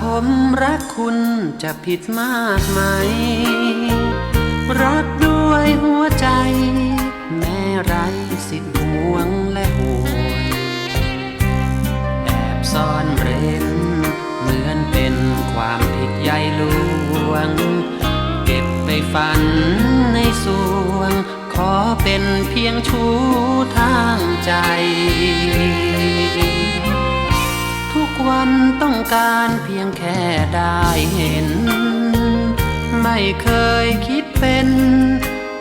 ผมรักคุณจะผิดมากไหม รักด้วยหัวใจ แม้ไรสิทธิ์ห่วงและห่วงแอบซ่อนเร้น เหมือนเป็นความผิดใหญ่หลวง เก็บไปฝันในสวง ขอเป็นเพียงชู้ทางใจ ต้องการเพียงแค่ได้เห็น ไม่เคยคิดเป็น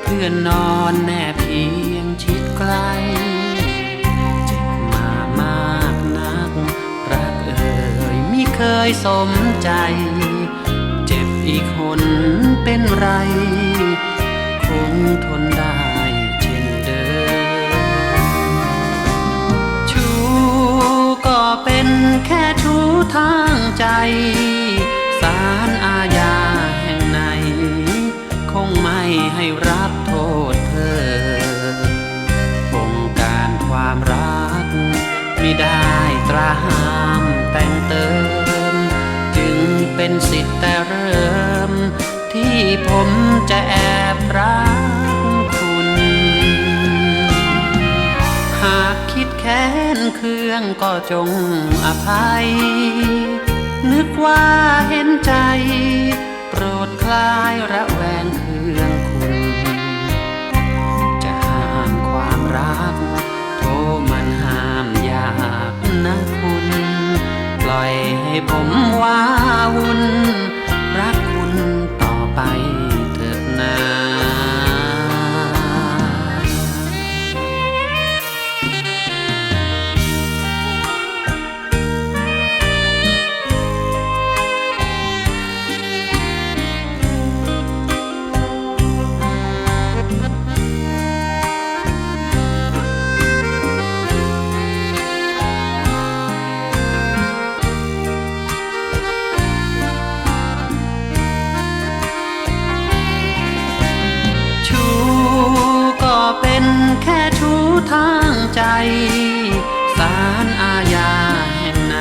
เพื่อนนอนแน่เพียงชิดใกล้เจ็บมามากนัก รักเอ่ยไม่เคยสมใจ เจ็บอีกคนเป็นไร ให้รับโทษเธอวงการความรัก ไมิได้ตราห้ามแต่งเติม จึงเป็นสิทธิ์แต่เริ่ม ที่ผมจะแอบรักคุณ หากคิดแค้นเครื่องก็จงอภัย นึกว่า ให้ผมว้าวุ่น ทางใจ สารอาญาแห่งไหน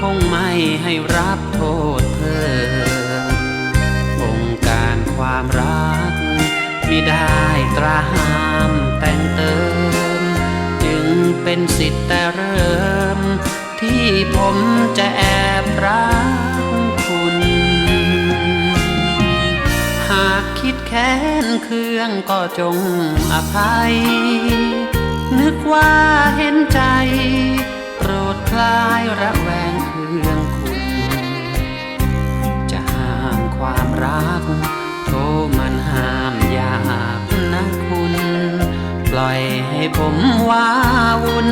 คงไม่ให้รับโทษเพิ่มองการความรักมิได้ตราห้ามแต่งเติม จึงเป็นสิทธิ์แต่เริ่ม ที่ผมจะแอบรัก แค้นเครื่องก็จงอภัย นึกว่าเห็นใจ โปรดคลายระแวงเครื่องคุณ จะห้ามความรักโทมันห้ามยากนะคุณ ปล่อยให้ผมว้าวุ่น